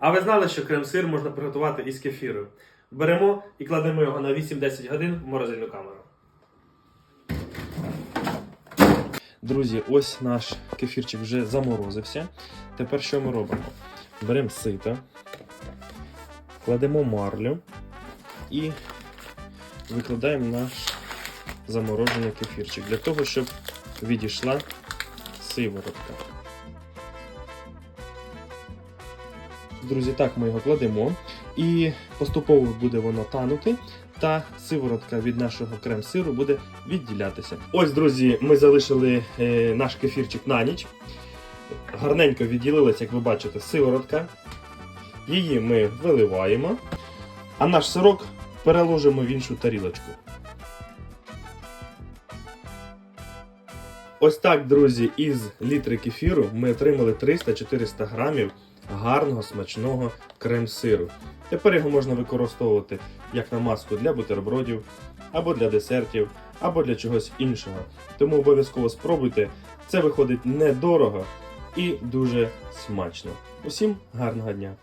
А ви знали, що крем-сир можна приготувати із кефіру? Беремо і кладемо його на 8-10 годин в морозильну камеру. Друзі, ось наш кефірчик вже заморозився. Тепер що ми робимо? Беремо сито, кладемо марлю і викладаємо наш заморожений кефірчик для того, щоб відійшла сиворотка. Друзі, так ми його кладемо. І поступово буде воно танути, та сиворотка від нашого крем-сиру буде відділятися. Ось, друзі, ми залишили е, наш кефірчик на ніч. Гарненько відділилась, як ви бачите, сиворотка. Її ми виливаємо, а наш сирок переложимо в іншу тарілочку. Ось так, друзі, із літри кефіру ми отримали 300-400 грамів гарного смачного крем-сиру. Тепер його можна використовувати як намазку для бутербродів, або для десертів, або для чогось іншого. Тому обов'язково спробуйте. Це виходить недорого і дуже смачно. Усім гарного дня!